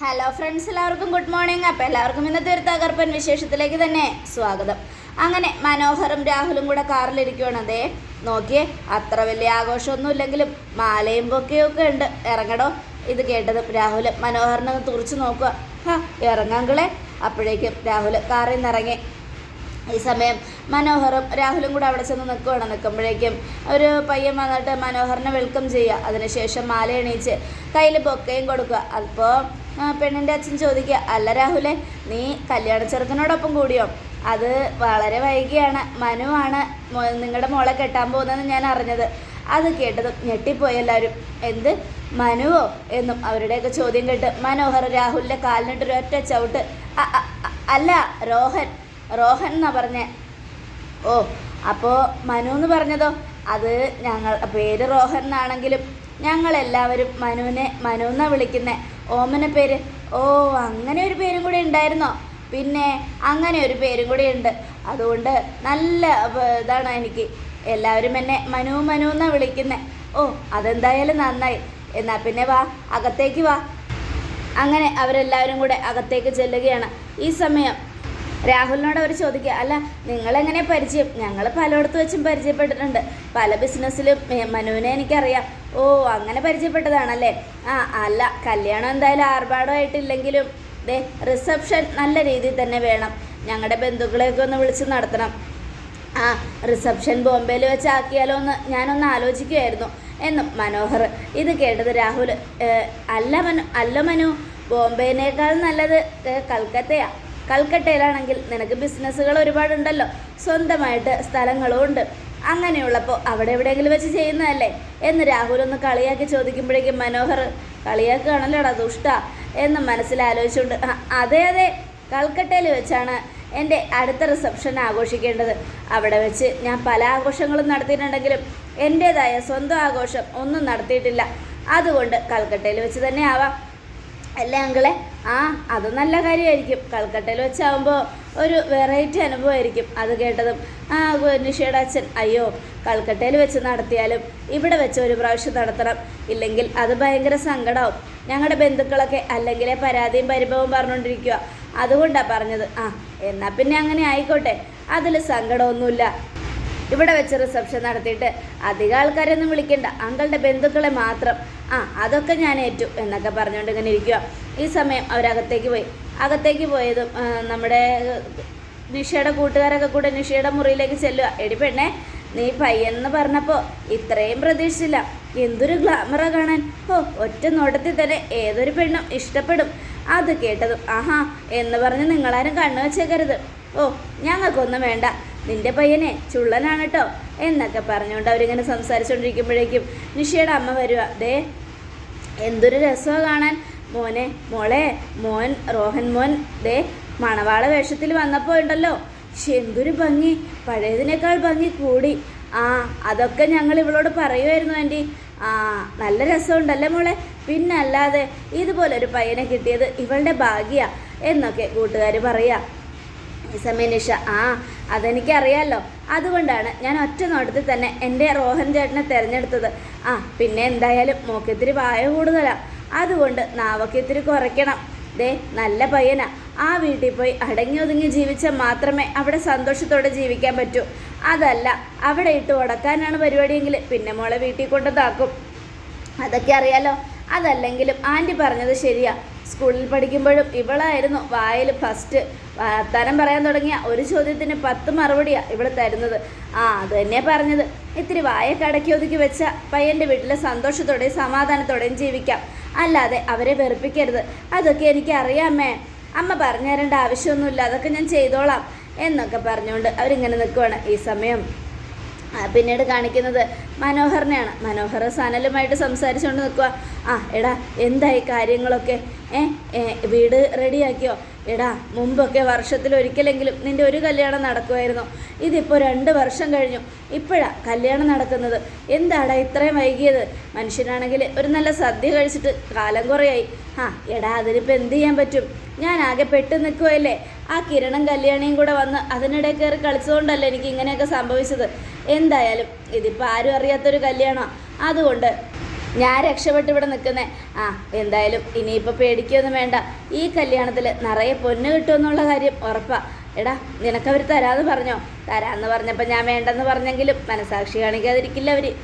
Hello friends എല്ലാവർക്കും good morning അപ്പോൾ എല്ലാവർക്കും ഇന്നത്തെ ഒരു തകർപ്പൻ വിശേഷത്തിലേക്ക് തന്നെ സ്വാഗതം. അങ്ങനെ മനോഹറും രാഹുലും കൂടെ കാറിലിരിക്കുവാണ്. അതേ നോക്കിയേ അത്ര വലിയ ആഘോഷമൊന്നും ഇല്ലെങ്കിലും മാലയും പൊക്കെയൊക്കെ ഉണ്ട്. ഇറങ്ങടോ ഇത് കേട്ടതും രാഹുൽ മനോഹറിനെ ഒന്ന് തുറച്ചു നോക്കുക. ഹാ ഇറങ്ങാങ്കളെ അപ്പോഴേക്കും രാഹുൽ കാറിൽ നിന്ന് ഇറങ്ങി. ഈ സമയം മനോഹറും രാഹുലും കൂടെ അവിടെ ചെന്ന് നിൽക്കുവാണ്. നിൽക്കുമ്പോഴേക്കും ഒരു പയ്യൻ വന്നിട്ട് മനോഹറിനെ വെൽക്കം ചെയ്യുക. അതിനുശേഷം മാല എണീച്ച് കയ്യിൽ ബൊക്കയും കൊടുക്കുക. അപ്പോൾ പെണ്ണിന്റെ അച്ഛൻ ചോദിക്കുക അല്ല രാഹുലെ നീ കല്യാണ ചെറുക്കനോടൊപ്പം കൂടിയോ? അത് വളരെ വൈകിയാണ്. മനുവാണ് നിങ്ങളുടെ മോളെ കെട്ടാൻ പോകുന്നതെന്ന് ഞാൻ അറിഞ്ഞത്. അത് കേട്ടതും ഞെട്ടിപ്പോയി എല്ലാവരും എന്ത്? മനുവോ? എന്നും അവരുടെയൊക്കെ ചോദ്യം കേട്ട് മനോഹർ രാഹുലിന്റെ കാലിനിട്ടൊരു ഒറ്റ ചവിട്ട് "അ- അ- അ- അല്ല രോഹൻ റോഹൻ എന്നാ പറഞ്ഞേ? ഓ അപ്പോൾ മനു എന്ന് പറഞ്ഞതോ? അത് ഞങ്ങൾ പേര് റോഹൻ എന്നാണെങ്കിലും ഞങ്ങളെല്ലാവരും മനുവിനെ മനു എന്നാണ് വിളിക്കുന്നത് ഓമന പേര്. ഓ അങ്ങനെ ഒരു പേരും കൂടി ഉണ്ടായിരുന്നോ? പിന്നെ അങ്ങനെ ഒരു പേരും കൂടി ഉണ്ട്. അതുകൊണ്ട് നല്ല ഇതാണ് എനിക്ക്. എല്ലാവരും എന്നെ മനു മനു എന്നാ വിളിക്കുന്നത് ഓ അതെന്തായാലും നന്നായി. എന്നാ പിന്നെ വാ അകത്തേക്ക് വാ. അങ്ങനെ അവരെല്ലാവരും കൂടെ അകത്തേക്ക് ചെല്ലുകയാണ്. ഈ സമയം രാഹുലിനോട് അവർ ചോദിക്കുക അല്ല നിങ്ങളെങ്ങനെ പരിചയം? ഞങ്ങൾ പലയിടത്ത് വെച്ചും പരിചയപ്പെട്ടിട്ടുണ്ട്. പല ബിസിനസ്സിലും മനുവിനെ എനിക്കറിയാം. ഓ അങ്ങനെ പരിചയപ്പെട്ടതാണല്ലേ? ആ അല്ല കല്യാണം എന്തായാലും ആർഭാടമായിട്ടില്ലെങ്കിലും ദേ റിസപ്ഷൻ നല്ല രീതിയിൽ തന്നെ വേണം. ഞങ്ങളുടെ ബന്ധുക്കളെയൊക്കെ ഒന്ന് വിളിച്ച് നടത്തണം. ആ റിസപ്ഷൻ ബോംബെയിൽ വെച്ച് ആക്കിയാലോ എന്ന് ഞാനൊന്ന് ആലോചിക്കുമായിരുന്നു എന്നും മനോഹർ ഇത് കേട്ടത് രാഹുൽ "ഏ, അല്ല മനു അല്ല മനു ബോംബെനേക്കാൾ നല്ലത് കൽക്കത്തയാണ് കൽക്കത്തയാ. കൽക്കട്ടയിലാണെങ്കിൽ നിനക്ക് ബിസിനസ്സുകൾ ഒരുപാടുണ്ടല്ലോ. സ്വന്തമായിട്ട് സ്ഥലങ്ങളും ഉണ്ട്. അങ്ങനെയുള്ളപ്പോൾ അവിടെ എവിടെയെങ്കിലും വെച്ച് ചെയ്യുന്നതല്ലേ? എന്ന് രാഹുൽ ഒന്ന് കളിയാക്കി ചോദിക്കുമ്പോഴേക്കും മനോഹർ കളിയാക്കുകയാണല്ലോടാ ദുഷ്ട എന്ന് മനസ്സിലാലോചിച്ചുകൊണ്ട് ആലോചിച്ചുകൊണ്ട് അതെ അതെ കൽക്കട്ടയിൽ വെച്ചാണ് എന്റെ അടുത്ത റിസപ്ഷൻ ആഘോഷിക്കേണ്ടത്. അവിടെ വെച്ച് ഞാൻ പല ആഘോഷങ്ങളും നടത്തിയിട്ടുണ്ടെങ്കിലും എന്റേതായ സ്വന്തം ആഘോഷം ഒന്നും നടത്തിയിട്ടില്ല. അതുകൊണ്ട് കൽക്കട്ടയിൽ വെച്ച് തന്നെ ആവാം. അല്ലേ അങ്കിളെ? ആ അത് നല്ല കാര്യമായിരിക്കും. കൽക്കട്ടയിൽ വെച്ചാകുമ്പോൾ ഒരു വെറൈറ്റി അനുഭവമായിരിക്കും അത് കേട്ടതും. ആ നിഷയുടെ അച്ഛൻ അയ്യോ കൽക്കട്ടയിൽ വെച്ച് നടത്തിയാലും ഇവിടെ വെച്ച് ഒരു പ്രാവശ്യം നടത്തണം. ഇല്ലെങ്കിൽ അത് ഭയങ്കര സങ്കടമാവും ഞങ്ങളുടെ ബന്ധുക്കളൊക്കെ അല്ലെങ്കിലേ പരാതിയും പരിഭവവും പറഞ്ഞുകൊണ്ടിരിക്കുക അതുകൊണ്ടാണ് പറഞ്ഞത്. ആ എന്നാൽ പിന്നെ അങ്ങനെ ആയിക്കോട്ടെ. അതിൽ സങ്കടമൊന്നുമില്ല. ഇവിടെ വെച്ച് റിസപ്ഷൻ നടത്തിയിട്ട് അധികം ആൾക്കാരെയൊന്നും വിളിക്കണ്ട. അങ്കളുടെ ബന്ധുക്കളെ മാത്രം. ആ അതൊക്കെ ഞാൻ ഏറ്റു എന്നൊക്കെ പറഞ്ഞുകൊണ്ട് ഇങ്ങനെ ഇരിക്കുക. ഈ സമയം അവരകത്തേക്ക് പോയി. അകത്തേക്ക് പോയതും നമ്മുടെ നിഷയുടെ കൂട്ടുകാരൊക്കെ കൂടെ നിഷയുടെ മുറിയിലേക്ക് ചെല്ലുക. എടി പെണ്ണെ നീ പയ്യെന്ന് പറഞ്ഞപ്പോൾ ഇത്രയും പ്രതീക്ഷിച്ചില്ല. എന്തൊരു ഗ്ലാമറ കാണാൻ. ഓ ഒറ്റ നോട്ടത്തിൽ തന്നെ ഏതൊരു പെണ്ണും ഇഷ്ടപ്പെടും. അത് കേട്ടതും ആഹാ എന്ന് പറഞ്ഞ് നിങ്ങളാരും കണ്ണു വെച്ചേക്കരുത് ഓ ഞങ്ങൾക്കൊന്നും വേണ്ട. നിന്റെ പയ്യനെ ചുള്ളനാണ് കേട്ടോ എന്നൊക്കെ പറഞ്ഞുകൊണ്ട് അവരിങ്ങനെ സംസാരിച്ചുകൊണ്ടിരിക്കുമ്പോഴേക്കും നിഷയുടെ അമ്മ വരുക ദേ എന്തൊരു രസമാണ് കാണാൻ. മോനെ മോളെ മോൻ റോഹൻ മോൻ ദേ മണവാള വേഷത്തിൽ വന്നപ്പോൾ ഉണ്ടല്ലോ. പക്ഷെ എന്തൊരു ഭംഗി. പഴയതിനേക്കാൾ ഭംഗി കൂടി. ആ അതൊക്കെ ഞങ്ങൾ ഇവളോട് പറയുമായിരുന്നു ആന്റി. ആ നല്ല രസമുണ്ടല്ലേ മോളെ? പിന്നെ അല്ലാതെ ഇതുപോലൊരു പയ്യനെ കിട്ടിയത് ഇവളുടെ ഭാഗ്യ എന്നൊക്കെ കൂട്ടുകാർ പറയുക ഈ സമയം നിഷ ആ അതെനിക്കറിയാമല്ലോ അതുകൊണ്ടാണ് ഞാൻ ഒറ്റ നോട്ടത്തിൽ തന്നെ എന്റെ റോഹൻ ചേട്ടനെ തിരഞ്ഞെടുത്തത്. ആ പിന്നെ എന്തായാലും മോക്കിത്തിരി വായ കൂടുതലാണ് അതുകൊണ്ട് നാവക്കിത്തിരി കുറയ്ക്കണം. ദേ നല്ല പയ്യനാ. ആ വീട്ടിൽ പോയി അടങ്ങി ഒതുങ്ങി ജീവിച്ചാൽ മാത്രമേ അവിടെ സന്തോഷത്തോടെ ജീവിക്കാൻ പറ്റൂ. അതല്ല അവിടെ ഇട്ട് ഉടക്കാനാണ് പരിപാടിയെങ്കിൽ പിന്നെ മോളെ വീട്ടിൽ കൊണ്ടുതാക്കും അതൊക്കെ അറിയാലോ? അതല്ലെങ്കിലും ആന്റി പറഞ്ഞത് ശരിയാ. സ്കൂളിൽ പഠിക്കുമ്പോഴും ഇവളായിരുന്നു വായിൽ ഫസ്റ്റ് വർത്താനം പറയാൻ തുടങ്ങിയ ഒരു ചോദ്യത്തിന് പത്ത് മറുപടിയാണ് ഇവൾ തരുന്നത്. ആ അത് തന്നെ പറഞ്ഞത്. ഇത്തിരി വായ കടക്കി ഒതുക്കി വെച്ച പയ്യന്റെ വീട്ടിൽ സന്തോഷത്തോടെയും സമാധാനത്തോടെയും ജീവിക്കാം. അല്ലാതെ അവരെ വെറുപ്പിക്കരുത്. അതൊക്കെ എനിക്ക് അറിയാമേ അമ്മ. പറഞ്ഞു തരേണ്ട ആവശ്യമൊന്നുമില്ല. അതൊക്കെ ഞാൻ ചെയ്തോളാം എന്നൊക്കെ പറഞ്ഞുകൊണ്ട് അവരിങ്ങനെ നിൽക്കുവാണ് ഈ സമയം. പിന്നീട് കാണിക്കുന്നത് മനോഹറിനെയാണ്. മനോഹർ സനലുമായിട്ട് സംസാരിച്ചുകൊണ്ട് നിൽക്കുക ആ എടാ എന്തായി കാര്യങ്ങളൊക്കെ? ഏ വീട് റെഡിയാക്കിയോ? എടാ മുമ്പൊക്കെ വർഷത്തിൽ ഒരിക്കലെങ്കിലും നിന്റെ ഒരു കല്യാണം നടക്കുമായിരുന്നു. ഇതിപ്പോൾ രണ്ട് വർഷം കഴിഞ്ഞു. ഇപ്പോഴാ കല്യാണം നടക്കുന്നത്. എന്താടാ ഇത്രയും വൈകിയത്? മനുഷ്യനാണെങ്കിൽ ഒരു നല്ല സദ്യ കഴിച്ചിട്ട് കാലം കുറയായി. ആ എടാ അതിനിപ്പോൾ എന്ത് ചെയ്യാൻ പറ്റും? ഞാൻ ആകെ പെട്ട് നിൽക്കുമല്ലേ ആ കിരണും കല്യാണിയും കൂടെ വന്ന് അതിനിടെ കയറി കളിച്ചതുകൊണ്ടല്ല എനിക്ക് ഇങ്ങനെയൊക്കെ സംഭവിച്ചത്? എന്തായാലും ഇതിപ്പോൾ ആരും അറിയാത്തൊരു കല്യാണമാണ് അതുകൊണ്ട് ഞാൻ രക്ഷപ്പെട്ട് ഇവിടെ നിൽക്കുന്നേ. ആ എന്തായാലും ഇനിയിപ്പോൾ പേടിക്കൊന്നും വേണ്ട. ഈ കല്യാണത്തിൽ നിറയെ പൊന്ന് കിട്ടുമെന്നുള്ള കാര്യം ഉറപ്പാ. എടാ നിനക്കവർ തരാമെന്ന് പറഞ്ഞോ? തരാമെന്ന് പറഞ്ഞപ്പോൾ ഞാൻ വേണ്ടെന്ന് പറഞ്ഞെങ്കിലും മനസാക്ഷി കാണിക്കാതിരിക്കില്ല അവർ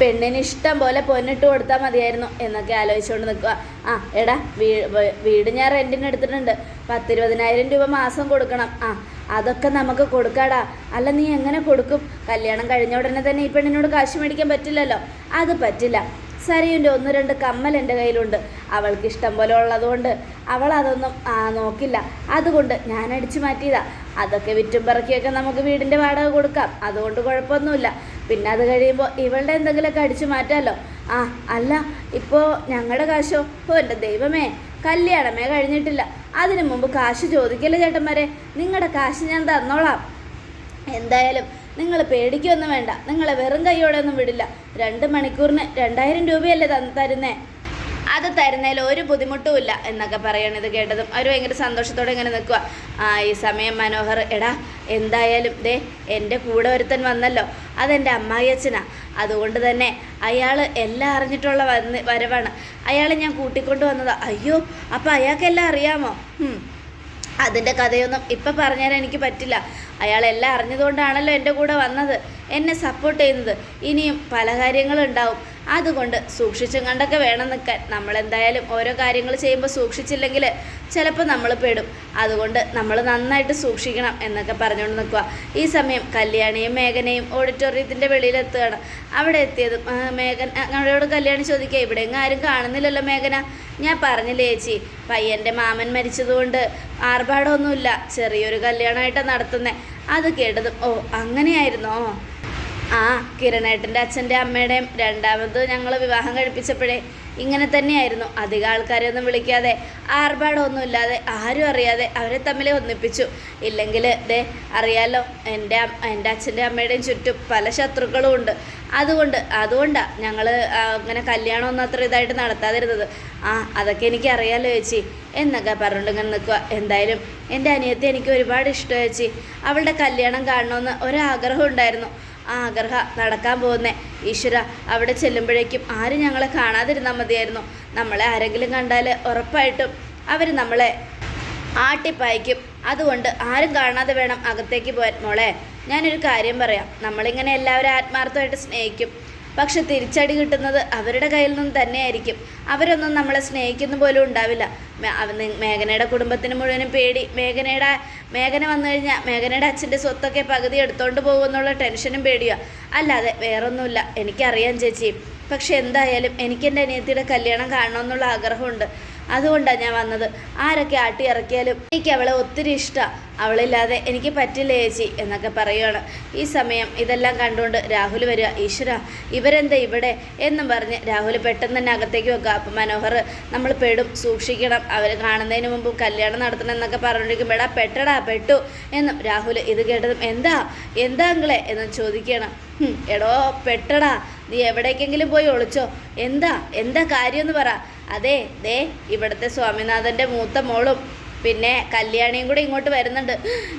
പെണ്ണിന് ഇഷ്ടം പോലെ പൊന്നിട്ട് കൊടുത്താൽ മതിയായിരുന്നു എന്നൊക്കെ ആലോചിച്ചുകൊണ്ട് നിൽക്കുക ആ എടാ വീ വീട് ഞാൻ റെന്റിന് എടുത്തിട്ടുണ്ട്. പത്തിരുപതിനായിരം രൂപ മാസം കൊടുക്കണം. ആ അതൊക്കെ നമുക്ക് കൊടുക്കാടാ. അല്ല നീ എങ്ങനെ കൊടുക്കും? കല്യാണം കഴിഞ്ഞ ഉടനെ തന്നെ ഈ പെണ്ണിനോട് കാശ് മേടിക്കാൻ പറ്റില്ലല്ലോ. അത് പറ്റില്ല. സരിയുന്റെ ഒന്ന് രണ്ട് കമ്മൽ എന്റെ കയ്യിലുണ്ട്. അവൾക്ക് ഇഷ്ടം പോലെ ഉള്ളതുകൊണ്ട് അവൾ അതൊന്നും നോക്കില്ല. അതുകൊണ്ട് ഞാൻ അടിച്ചു മാറ്റിയതാ. അതൊക്കെ വിറ്റും പറക്കിയൊക്കെ നമുക്ക് വീടിന്റെ വാടക കൊടുക്കാം. അതുകൊണ്ട് കുഴപ്പമൊന്നുമില്ല. പിന്നെ അത് കഴിയുമ്പോൾ ഇവളുടെ എന്തെങ്കിലുമൊക്കെ അടിച്ചു മാറ്റാമല്ലോ ആ അല്ല ഇപ്പോൾ ഞങ്ങളുടെ കാശോ? ഓ എന്റെ ദൈവമേ കല്യാണമേ കഴിഞ്ഞിട്ടില്ല. അതിനു മുമ്പ് കാശ് ചോദിക്കല്ലേ ചേട്ടന്മാരെ? നിങ്ങളുടെ കാശ് ഞാൻ തന്നോളാം. എന്തായാലും നിങ്ങൾ പേടിക്കൊന്നും വേണ്ട. നിങ്ങളെ വെറും കൈയോടെ ഒന്നും വിടില്ല. രണ്ട് മണിക്കൂറിന് രണ്ടായിരം രൂപയല്ലേ തന്ന് തരുന്നേ. അത് തരുന്നതിൽ ഒരു ബുദ്ധിമുട്ടുമില്ല എന്നൊക്കെ പറയണത് കേട്ടതും. അവർ ഭയങ്കര സന്തോഷത്തോടെ ഇങ്ങനെ നിൽക്കുക ആ ഈ സമയം മനോഹർ എടാ എന്തായാലും ദേ എന്റെ കൂടെ ഒരുത്തൻ വന്നല്ലോ. അതെന്റെ അമ്മായി അച്ഛനാ. അതുകൊണ്ട് തന്നെ അയാൾ എല്ലാം അറിഞ്ഞിട്ടുള്ള വന്ന് വരവാണ്. അയാളെ ഞാൻ കൂട്ടിക്കൊണ്ട് വന്നതാ. അയ്യോ അപ്പം അയാൾക്കെല്ലാം അറിയാമോ? അതിന്റെ കഥയൊന്നും ഇപ്പം പറഞ്ഞാൽ എനിക്ക് പറ്റില്ല. അയാൾ എല്ലാം അറിഞ്ഞതുകൊണ്ടാണല്ലോ എന്റെ കൂടെ വന്നത്. എന്നെ സപ്പോർട്ട് ചെയ്യുന്നത്. ഇനിയും പല കാര്യങ്ങളുണ്ടാവും. അതുകൊണ്ട് സൂക്ഷിച്ചും കണ്ടൊക്കെ വേണം നിൽക്കാൻ. നമ്മളെന്തായാലും ഓരോ കാര്യങ്ങൾ ചെയ്യുമ്പോൾ സൂക്ഷിച്ചില്ലെങ്കിൽ ചിലപ്പോൾ നമ്മൾ പെടും. അതുകൊണ്ട് നമ്മൾ നന്നായിട്ട് സൂക്ഷിക്കണം എന്നൊക്കെ പറഞ്ഞുകൊണ്ട് നിൽക്കുക. ഈ സമയം കല്യാണിയും മേഘനയും ഓഡിറ്റോറിയത്തിന്റെ വെളിയിലെത്തുകയാണ് അവിടെ എത്തിയതും മേഘൻ അവരോട് കല്യാണി ചോദിക്കുക ഇവിടെ എങ്ങും ആരും കാണുന്നില്ലല്ലോ മേഘന? ഞാൻ പറഞ്ഞില്ലേ ചേച്ചി പയ്യന്റെ മാമൻ മരിച്ചതുകൊണ്ട് ആർഭാടമൊന്നുമില്ല. ചെറിയൊരു കല്യാണമായിട്ടാണ് നടത്തുന്നത് അത് കേട്ടതും ഓ അങ്ങനെയായിരുന്നോ? ആ കിരണേട്ടന്റെ അച്ഛന്റെ അമ്മയുടെയും രണ്ടാമത് ഞങ്ങൾ വിവാഹം കഴിപ്പിച്ചപ്പോഴേ ഇങ്ങനെ തന്നെയായിരുന്നു. അധികം ആൾക്കാരെയൊന്നും വിളിക്കാതെ ആർഭാടമൊന്നും ഇല്ലാതെ ആരും അറിയാതെ അവരെ തമ്മിൽ ഒന്നിപ്പിച്ചു. ഇല്ലെങ്കിൽ ദേ അറിയാലോ എന്റെ എന്റെ അച്ഛന്റെ അമ്മയുടെയും ചുറ്റും പല ശത്രുക്കളും ഉണ്ട്. അതുകൊണ്ട് അതുകൊണ്ടാണ് ഞങ്ങൾ അങ്ങനെ കല്യാണമൊന്നും അത്ര ഇതായിട്ട് നടത്താതിരുന്നത്. ആ അതൊക്കെ എനിക്ക് അറിയാലോ ചേച്ചി. എന്നൊക്കെ പറഞ്ഞുകൊണ്ട് ഇങ്ങനെ നിൽക്കുക എന്തായാലും എന്റെ അനിയത്തെ എനിക്ക് ഒരുപാട് ഇഷ്ടം ചേച്ചി. അവളുടെ കല്യാണം കാണണമെന്ന് ഒരാഗ്രഹം ഉണ്ടായിരുന്നു. ആഗ്രഹം നടക്കാൻ പോകുന്നേ. ഈശ്വര അവിടെ ചെല്ലുമ്പോഴേക്കും ആരും ഞങ്ങളെ കാണാതിരുന്നാൽ മതിയായിരുന്നു. നമ്മളെ ആരെങ്കിലും കണ്ടാൽ ഉറപ്പായിട്ടും അവർ നമ്മളെ ആട്ടിപ്പായിക്കും. അതുകൊണ്ട് ആരും കാണാതെ വേണം അകത്തേക്ക് പോകാൻ മോളെ ഞാനൊരു കാര്യം പറയാം. നമ്മളിങ്ങനെ എല്ലാവരും ആത്മാർത്ഥമായിട്ട് സ്നേഹിക്കും. പക്ഷെ തിരിച്ചടി കിട്ടുന്നത് അവരുടെ കയ്യിൽ നിന്ന് തന്നെയായിരിക്കും. അവരൊന്നും നമ്മളെ സ്നേഹിക്കുന്ന പോലും ഉണ്ടാവില്ല. മേഘനയുടെ കുടുംബത്തിന് മുഴുവനും പേടി. മേഘനയുടെ മേഘന വന്നു കഴിഞ്ഞാൽ മേഘനയുടെ അച്ഛന്റെ സ്വത്തൊക്കെ പകുതി എടുത്തോണ്ട് പോകുമെന്നുള്ള ടെൻഷനും പേടിയാണ് അല്ലാതെ വേറൊന്നുമില്ല. എനിക്കറിയാം ചേച്ചി. പക്ഷെ എന്തായാലും എനിക്ക് എന്റെ അനിയത്തിയുടെ കല്യാണം കാണണമെന്നുള്ള ആഗ്രഹമുണ്ട്. അതുകൊണ്ടാണ് ഞാൻ വന്നത്. ആരൊക്കെ ആട്ടി ഇറക്കിയാലും എനിക്ക് അവളെ ഒത്തിരി ഇഷ്ടമാണ് അവളില്ലാതെ എനിക്ക് പറ്റില്ല ചേച്ചി എന്നൊക്കെ പറയുകയാണ് ഈ സമയം ഇതെല്ലാം കണ്ടുകൊണ്ട് രാഹുൽ വരിക ഈശ്വര ഇവരെന്താ ഇവിടെ? എന്നും പറഞ്ഞ് രാഹുൽ പെട്ടെന്ന് തന്നെ അകത്തേക്ക് വെക്കുക. അപ്പം മനോഹർ നമ്മൾ പെടും സൂക്ഷിക്കണം. അവർ കാണുന്നതിന് മുമ്പ് കല്യാണം നടത്തണം എന്നൊക്കെ പറഞ്ഞിരിക്കും എടാ പെട്ടടാ പെട്ടു. എന്നും രാഹുൽ ഇത് കേട്ടതും എന്താ? എന്താ അങ്ങളെ എന്ന് ചോദിക്കണം എടോ പെട്ടടാ. നീ എവിടേക്കെങ്കിലും പോയി ഒളിച്ചോ. എന്താ? എന്താ കാര്യമെന്ന് പറ. അതെ ദേ ഇവിടുത്തെ സ്വാമിനാഥന്റെ മൂത്ത മോളും പിന്നെ കല്യാണിയും കൂടെ ഇങ്ങോട്ട് വരുന്നുണ്ട്.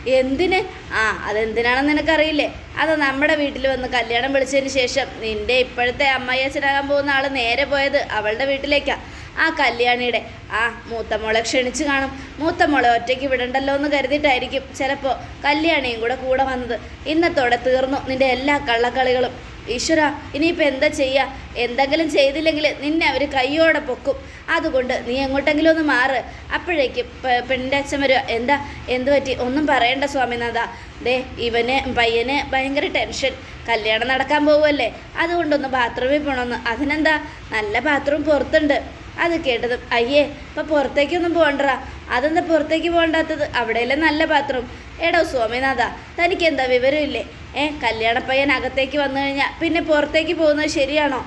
എന്തിന്? ആ അതെന്തിനാണെന്ന് നിനക്കറിയില്ലേ? അത് നമ്മുടെ വീട്ടിൽ വന്ന് കല്യാണം വിളിച്ചതിന് ശേഷം നിന്റെ ഇപ്പോഴത്തെ അമ്മായി അച്ഛനാകാൻ പോകുന്ന ആൾ നേരെ പോയത് അവളുടെ വീട്ടിലേക്കാണ് ആ കല്യാണിയുടെ ആ മൂത്തമോളെ ക്ഷണിച്ച് കാണും. മൂത്ത മോളെ ഒറ്റയ്ക്ക് വിടണ്ടല്ലോ എന്ന് കരുതിയിട്ടായിരിക്കും ചിലപ്പോൾ കല്യാണിയും കൂടെ കൂടെ വന്നത്. ഇന്നത്തോടെ തീർന്നു നിന്റെ എല്ലാ കള്ളക്കളികളും. ഈശ്വര ഇനിയിപ്പോൾ എന്താ ചെയ്യുക എന്തെങ്കിലും ചെയ്തില്ലെങ്കിൽ നിന്നെ അവർ കയ്യോടെ പൊക്കും. അതുകൊണ്ട് നീ എങ്ങോട്ടെങ്കിലും ഒന്ന് മാറ്. അപ്പോഴേക്കും പെണ്ണിന്റെ അച്ഛൻ വരിക. എന്താ? എന്ത് പറ്റി? ഒന്നും പറയണ്ട സ്വാമിനാഥ. ദേ ഇവന് പയ്യന് ഭയങ്കര ടെൻഷൻ. കല്യാണം നടക്കാൻ പോകുമല്ലേ അതുകൊണ്ടൊന്ന് ബാത്റൂമിൽ പോകണമെന്ന് അതിനെന്താ? നല്ല ബാത്റൂം പുറത്തുണ്ട്. അത് കേട്ടതും അയ്യേ ഇപ്പം പുറത്തേക്കൊന്നും പോകണ്ട അതെന്താ പുറത്തേക്ക് പോകണ്ടാത്തത്? അവിടെയല്ലേ നല്ല ബാത്റൂം. എടോ സ്വാമിനാഥ തനിക്ക് എന്താ വിവരമില്ലേ? ഏ കല്യാണപ്പയ്യൻ അകത്തേക്ക് വന്നു കഴിഞ്ഞാൽ പിന്നെ പുറത്തേക്ക് പോകുന്നത് ശരിയാണോ?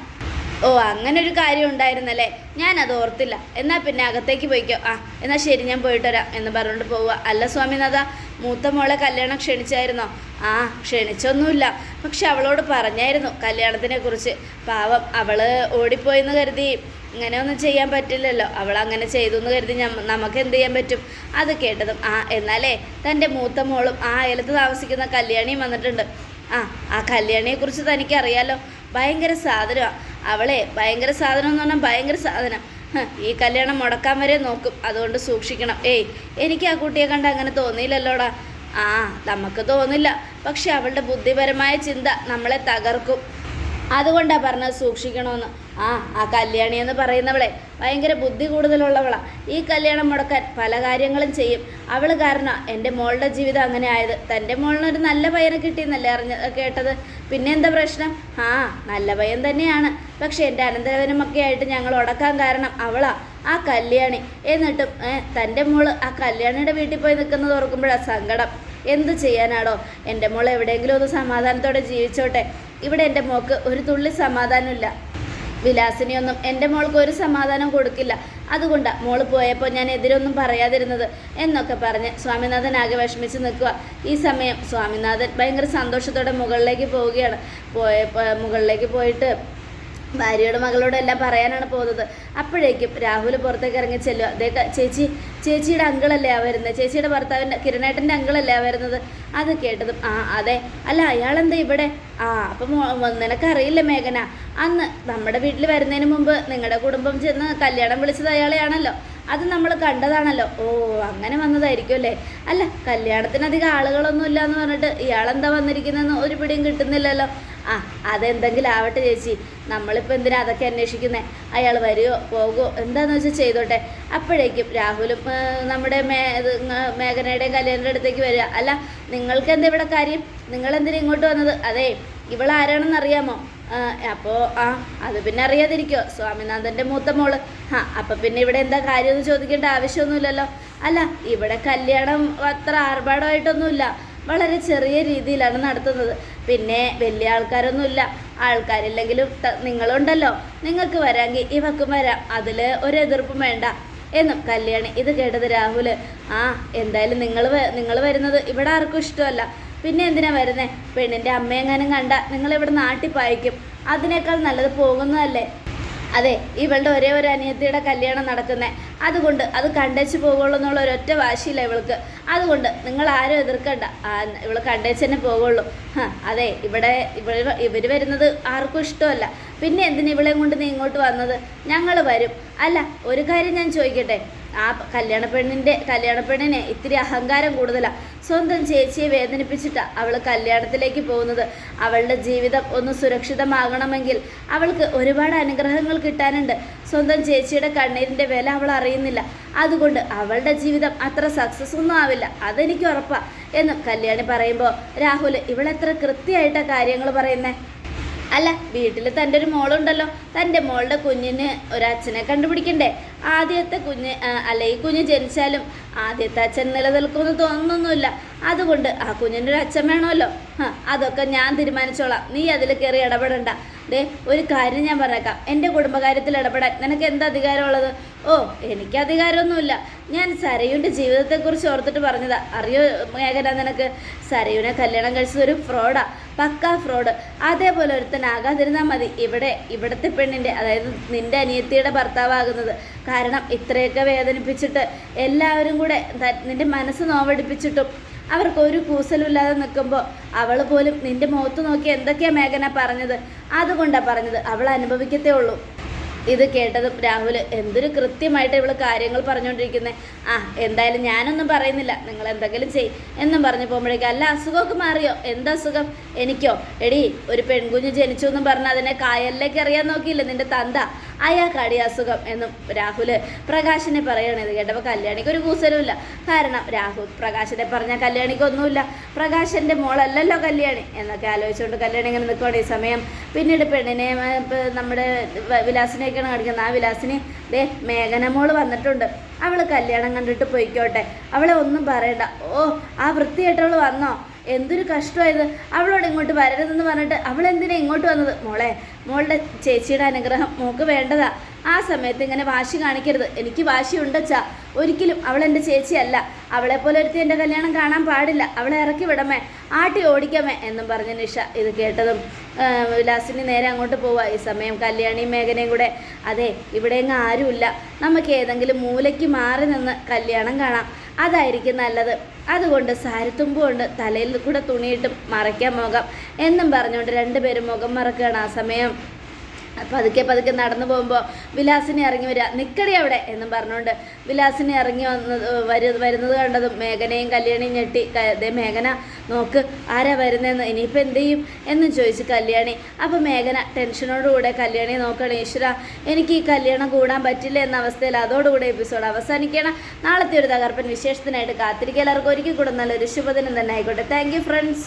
ഓ അങ്ങനെ ഒരു കാര്യം ഉണ്ടായിരുന്നല്ലേ? ഞാനത് ഓർത്തില്ല. എന്നാൽ പിന്നെ അകത്തേക്ക് പോയിക്കോ. ആ എന്നാൽ ശരി ഞാൻ പോയിട്ട് വരാം എന്ന് പറഞ്ഞുകൊണ്ട് പോവുക. അല്ല സ്വാമിനാഥ മൂത്ത മോളെ കല്യാണം ക്ഷണിച്ചായിരുന്നോ? ആ ക്ഷണിച്ചൊന്നുമില്ല. പക്ഷെ അവളോട് പറഞ്ഞായിരുന്നു കല്യാണത്തിനെ കുറിച്ച്. പാവം അവൾ ഓടിപ്പോയെന്ന് കരുതി. ഇങ്ങനെയൊന്നും ചെയ്യാൻ പറ്റില്ലല്ലോ. അവൾ അങ്ങനെ ചെയ്തു എന്ന് കരുതി നമുക്ക് എന്ത് ചെയ്യാൻ പറ്റും? അത് കേട്ടതും ആ എന്നാലേ തന്റെ മൂത്ത മോളും ആ അയലത്ത് താമസിക്കുന്ന കല്യാണിയും വന്നിട്ടുണ്ട്. ആ ആ കല്യാണിയെക്കുറിച്ച് തനിക്ക് അറിയാലോ ഭയങ്കര സാധനമാണ് അവളെ ഭയങ്കര സാധനം എന്ന് പറഞ്ഞാൽ ഭയങ്കര സാധനം. ഈ കല്യാണം മുടക്കാൻ വരെ നോക്കും. അതുകൊണ്ട് സൂക്ഷിക്കണം. ഏയ് എനിക്ക് ആ കുട്ടിയെ കണ്ട അങ്ങനെ തോന്നിയില്ലല്ലോടാ. ആ നമുക്ക് തോന്നില്ല. പക്ഷെ അവളുടെ ബുദ്ധിപരമായ ചിന്ത നമ്മളെ തകർക്കും. അതുകൊണ്ടാണ് പറഞ്ഞത് സൂക്ഷിക്കണമെന്ന് ആ ആ കല്യാണി എന്ന് പറയുന്നവളെ ഭയങ്കര ബുദ്ധി കൂടുതലുള്ളവളാ. ഈ കല്യാണം മുടക്കാൻ പല കാര്യങ്ങളും ചെയ്യും. അവൾ കാരണം എന്റെ മോളുടെ ജീവിതം അങ്ങനെ ആയത്. തന്റെ മോളിനൊരു നല്ല പയ്യനെ കിട്ടിയെന്നല്ലേ അറിഞ്ഞ കേട്ടത്? പിന്നെ എന്താ പ്രശ്നം? ആ നല്ല പയ്യൻ തന്നെയാണ്. പക്ഷേ എന്റെ അനന്തരവനുമൊക്കെ ആയിട്ട് ഞങ്ങൾ ഉടക്കാൻ കാരണം അവളാ ആ കല്യാണി. എന്നിട്ടും തന്റെ മോൾ ആ കല്യാണിയുടെ വീട്ടിൽ പോയി നിൽക്കുന്നത് ഓർക്കുമ്പോഴാണ് സങ്കടം. എന്ത് ചെയ്യാനാടോ? എന്റെ മോൾ എവിടെയെങ്കിലും ഒന്ന് സമാധാനത്തോടെ ജീവിച്ചോട്ടെ. ഇവിടെ എന്റെ മോക്ക് ഒരു തുള്ളി സമാധാനമില്ല. വിലാസിനിയൊന്നും എന്റെ മോൾക്ക് ഒരു സമാധാനം കൊടുക്കില്ല. അതുകൊണ്ട് മോൾ പോയപ്പോൾ ഞാൻ എതിരൊന്നും പറയാതിരുന്നത് എന്നൊക്കെ പറഞ്ഞ് സ്വാമിനാഥൻ ആകെ വിഷമിച്ച് നിൽക്കുക. ഈ സമയം സ്വാമിനാഥൻ ഭയങ്കര സന്തോഷത്തോടെ മുകളിലേക്ക് പോവുകയാണ്. പോയ മുകളിലേക്ക് പോയിട്ട് ഭാര്യയോട് മകളോട് എല്ലാം പറയാനാണ് പോകുന്നത്. അപ്പോഴേക്കും രാഹുൽ പുറത്തേക്ക് ഇറങ്ങി ചെല്ലുക അതേ ചേച്ചി ചേച്ചിയുടെ അങ്കിളല്ലേ ആ വരുന്നത്? ചേച്ചിയുടെ ഭർത്താവിന്റെ കിരണേട്ടന്റെ അങ്കിളല്ലേ ആ വരുന്നത്? അത് കേട്ടതും ആ അതെ. അല്ല അയാളെന്താ ഇവിടെ? ആ അപ്പം നിനക്കറിയില്ല മേഘന? അന്ന് നമ്മുടെ വീട്ടിൽ വരുന്നതിന് മുമ്പ് നിങ്ങളുടെ കുടുംബം ചെന്ന് കല്യാണം വിളിച്ചത് അയാളെയാണല്ലോ. അത് നമ്മൾ കണ്ടതാണല്ലോ. ഓ അങ്ങനെ വന്നതായിരിക്കും അല്ലേ? അല്ല കല്യാണത്തിനധികം ആളുകളൊന്നും ഇല്ല എന്ന് പറഞ്ഞിട്ട് ഇയാളെന്താ വന്നിരിക്കുന്നതെന്ന് ഒരു പിടിയും കിട്ടുന്നില്ലല്ലോ. ആ അതെന്തെങ്കിലും ആവട്ടെ ചേച്ചി. നമ്മളിപ്പോൾ എന്തിനാ അതൊക്കെ അന്വേഷിക്കുന്നത് അയാൾ വരുമോ പോകുമോ എന്താണെന്ന് വെച്ചാൽ ചെയ്തോട്ടെ. അപ്പോഴേക്കും രാഹുലും നമ്മുടെ മേ മേഘനയുടെയും കല്യാണിന്റെ അടുത്തേക്ക് വരിക. അല്ല നിങ്ങൾക്ക് എന്താ ഇവിടെ കാര്യം? നിങ്ങൾ എന്തിനാ ഇങ്ങോട്ട് വന്നത്? അതെ ഇവളാരാണെന്ന് അറിയാമോ? അപ്പോൾ ആ അത് പിന്നെ അറിയാതിരിക്കോ. സ്വാമിനാഥന്റെ മൂത്ത മോൾ. ആ അപ്പം പിന്നെ ഇവിടെ എന്താ കാര്യമെന്ന് ചോദിക്കേണ്ട ആവശ്യമൊന്നുമില്ലല്ലോ. അല്ല ഇവിടെ കല്യാണം അത്ര ആർഭാടമായിട്ടൊന്നുമില്ല. വളരെ ചെറിയ രീതിയിലാണ് നടത്തുന്നത്. പിന്നെ വലിയ ആൾക്കാരൊന്നുമില്ല. ആൾക്കാരില്ലെങ്കിലും നിങ്ങളുണ്ടല്ലോ. നിങ്ങൾക്ക് വരാമെങ്കിൽ ഇവക്കും വരാം. അതിൽ ഒരു എതിർപ്പും വേണ്ട. എന്നും കല്യാണി ഇത് കേട്ടത് രാഹുൽ ആ എന്തായാലും നിങ്ങൾ നിങ്ങൾ വരുന്നത് ഇവിടെ ആർക്കും ഇഷ്ടമല്ല. പിന്നെ എന്തിനാ വരുന്നത് പെണ്ണിന്റെ അമ്മയെങ്ങാനും കണ്ട നിങ്ങൾ ഇവിടെ നാട്ടിൽ പായിക്കും. അതിനേക്കാൾ നല്ലത് പോകുന്നതല്ലേ? അതെ ഇവളുടെ ഒരേ ഒരു അനിയത്തിയുടെ കല്യാണം നടക്കുന്നത് അതുകൊണ്ട് അത് കണ്ടേച്ച് പോകുള്ളൂ എന്നുള്ള ഒരൊറ്റ വാശിയില്ല ഇവൾക്ക്. അതുകൊണ്ട് നിങ്ങൾ ആരും എതിർക്കണ്ട. ഇവൾ കണ്ടേച്ച് തന്നെ പോകുള്ളൂ അതെ ഇവിടെ ഇവർ ഇവർ വരുന്നത് ആർക്കും ഇഷ്ടമല്ല. പിന്നെ എന്തിനാ ഇവളെയും കൊണ്ട് നീ ഇങ്ങോട്ട് വന്നത്? ഞങ്ങൾ വരും. അല്ല ഒരു കാര്യം ഞാൻ ചോദിക്കട്ടെ? ആ കല്യാണ പെണ്ണിന്റെ കല്യാണ പെണ്ണിനെ ഇത്തിരി അഹങ്കാരം കൂടുതലാണ് സ്വന്തം ചേച്ചിയെ വേദനിപ്പിച്ചിട്ടാണ് അവൾ കല്യാണത്തിലേക്ക് പോകുന്നത്. അവളുടെ ജീവിതം ഒന്ന് സുരക്ഷിതമാകണമെങ്കിൽ അവൾക്ക് ഒരുപാട് അനുഗ്രഹങ്ങൾ കിട്ടാനുണ്ട്. സ്വന്തം ചേച്ചിയുടെ കണ്ണീരിന്റെ വില അവൾ അറിയുന്നില്ല. അതുകൊണ്ട് അവളുടെ ജീവിതം അത്ര സക്സസ് ഒന്നും ആവില്ല. അതെനിക്ക് ഉറപ്പാണ് എന്നും കല്യാണി പറയുമ്പോൾ രാഹുൽ ഇവളെത്ര കൃത്യമായിട്ടാണ് കാര്യങ്ങൾ പറയുന്നത് അല്ല വീട്ടിൽ തന്റെ ഒരു മോളുണ്ടല്ലോ. തന്റെ മോളുടെ കുഞ്ഞിന് ഒരച്ഛനെ കണ്ടുപിടിക്കണ്ടേ? ആദ്യത്തെ കുഞ്ഞ് അല്ല ഈ കുഞ്ഞ് ജനിച്ചാലും ആദ്യത്തെ അച്ഛൻ നിലനിൽക്കുമെന്ന് തോന്നുന്നൊന്നുമില്ല. അതുകൊണ്ട് ആ കുഞ്ഞിന്റെ ഒരു അച്ഛൻ വേണമല്ലോ അതൊക്കെ ഞാൻ തീരുമാനിച്ചോളാം. നീ അതിൽ കയറി ഇടപെടണ്ട. ദേ ഒരു കാര്യം ഞാൻ പറഞ്ഞേക്കാം. എന്റെ കുടുംബകാര്യത്തിൽ ഇടപെടാൻ നിനക്ക് എന്ത് അധികാരമുള്ളത്? ഓ എനിക്ക് അധികാരമൊന്നുമില്ല. ഞാൻ സരയുടെ ജീവിതത്തെക്കുറിച്ച് ഓർത്തിട്ട് പറഞ്ഞതാ. അറിയോ മേഘന നിനക്ക്? സരയുനെ കല്യാണം കഴിച്ചത് ഒരു ഫ്രോഡാ. പക്കാ ഫ്രോഡ്. അതേപോലെ ഒരുത്തനാകാതിരുന്നാൽ മതി. ഇവിടെ ഇവിടുത്തെ പെണ്ണിന്റെ അതായത് നിന്റെ അനിയത്തിയുടെ ഭർത്താവാകുന്നത്. കാരണം ഇത്രയൊക്കെ വേദനിപ്പിച്ചിട്ട് എല്ലാവരും കൂടെ നിന്റെ മനസ്സ് നോവടിപ്പിച്ചിട്ടും അവർക്ക് ഒരു കൂസലുമില്ലാതെ നിൽക്കുമ്പോൾ അവൾ പോലും നിന്റെ മുഖത്ത് നോക്കി എന്തൊക്കെയാ മേഘന പറഞ്ഞത്? അതുകൊണ്ടാണ് പറഞ്ഞത്. അവൾ അനുഭവിക്കത്തേ ഉള്ളൂ. ഇത് കേട്ടതും രാഹുൽ എന്തൊരു കൃത്യമായിട്ട് ഇവൾ കാര്യങ്ങൾ പറഞ്ഞുകൊണ്ടിരിക്കുന്നത് ആ എന്തായാലും ഞാനൊന്നും പറയുന്നില്ല. നിങ്ങൾ എന്തെങ്കിലും ചെയ് എന്നും പറഞ്ഞു പോകുമ്പോഴേക്കും അല്ല അസുഖമൊക്കെ മാറിയോ? എന്താ അസുഖം? എനിക്കോ? എടി ഒരു പെൺകുഞ്ഞ് ജനിച്ചു എന്നും പറഞ്ഞ് അതിനെ കായലിലേക്ക് എറിയാൻ നോക്കിയില്ല നിന്റെ തന്ത? അയാൾക്കാടി അസുഖം എന്നും രാഹുൽ പ്രകാശിനെ പറയണത് കേട്ടപ്പോൾ കല്യാണിക്ക് ഒരു കൂസലുമില്ല. കാരണം രാഹുൽ പ്രകാശിനെ പറഞ്ഞാൽ കല്യാണിക്കൊന്നുമില്ല. പ്രകാശന്റെ മോളല്ലല്ലോ കല്യാണി എന്നൊക്കെ ആലോചിച്ചുകൊണ്ട് കല്യാണി ഇങ്ങനെ നിൽക്കുകയാണ് ഈ സമയം. പിന്നീട് പെണ്ണിനെ നമ്മുടെ വിലാസിനെയൊക്കെയാണ് കാണിക്കുന്നത്. ആ വിലാസിനെ ദേ മേഘന മോൾ വന്നിട്ടുണ്ട്. അവൾ കല്യാണം കണ്ടിട്ട് പോയിക്കോട്ടെ. അവളെ ഒന്നും പറയണ്ട. ഓ ആ വൃത്തിയായിട്ടവൾ വന്നോ? എന്തൊരു കഷ്ടമായത്. അവളോട് ഇങ്ങോട്ട് വരരുതെന്ന് പറഞ്ഞിട്ട് അവൾ എന്തിനാ ഇങ്ങോട്ട് വന്നത്? മോളെ മോളുടെ ചേച്ചിയുടെ അനുഗ്രഹം മോക്ക് വേണ്ടതാ. ആ സമയത്ത് ഇങ്ങനെ വാശി കാണിക്കരുത്. എനിക്ക് വാശി ഉണ്ടച്ചാ ഒരിക്കലും അവൾ എന്റെ ചേച്ചിയല്ല. അവളെ പോലെ ഒരുത്തി എന്റെ കല്യാണം കാണാൻ പാടില്ല. അവളെ ഇറക്കി വിടമേ ആട്ടി ഓടിക്കാമേ എന്നും പറഞ്ഞ നിഷ ഇത് കേട്ടതും വിലാസിനി നേരെ അങ്ങോട്ട് പോവുക ഈ സമയം കല്യാണിയും മേഘനയും കൂടെ. അതെ ഇവിടെ എങ്ങും ആരുമില്ല. നമുക്ക് ഏതെങ്കിലും മൂലയ്ക്ക് മാറി നിന്ന് കല്യാണം കാണാം. അതായിരിക്കും നല്ലത്. അതുകൊണ്ട് സാരത്തുമ്പ് കൊണ്ട് തലയിൽ കൂടെ തുണിയിട്ട് മറയ്ക്കാൻ മുഖം എന്നും പറഞ്ഞുകൊണ്ട് രണ്ടുപേരും മുഖം മറക്കുകയാണ് ആ സമയം. പതുക്കെ പതുക്കെ നടന്നു പോകുമ്പോൾ വിലാസിനെ ഇറങ്ങി വരിക നിക്കടി അവിടെ എന്നും പറഞ്ഞുകൊണ്ട് വിലാസിനെ ഇറങ്ങി വന്നത് വരു വരുന്നത് കണ്ടതും മേഘനയും കല്യാണിയും ഞെട്ടി. അതേ മേഘന നോക്ക് ആരാ വരുന്നതെന്ന്. ഇനിയിപ്പോൾ എന്ത് ചെയ്യും എന്നും ചോദിച്ചു കല്യാണി. അപ്പോൾ മേഘന ടെൻഷനോടുകൂടെ കല്യാണി നോക്കണം. ഈശ്വര എനിക്ക് ഈ കല്യാണം കൂടാൻ പറ്റില്ല എന്ന അവസ്ഥയിൽ അതോടുകൂടെ എപ്പിസോഡ് അവസാനിക്കണം നാളത്തെ ഒരു തകർപ്പൻ വിശേഷത്തിനായിട്ട് കാത്തിരിക്കുക. എല്ലാവർക്കും ഒരിക്കൽ കൂടെ നല്ലൊരു ശുഭദിനം തന്നെ ആയിക്കോട്ടെ. Thank friends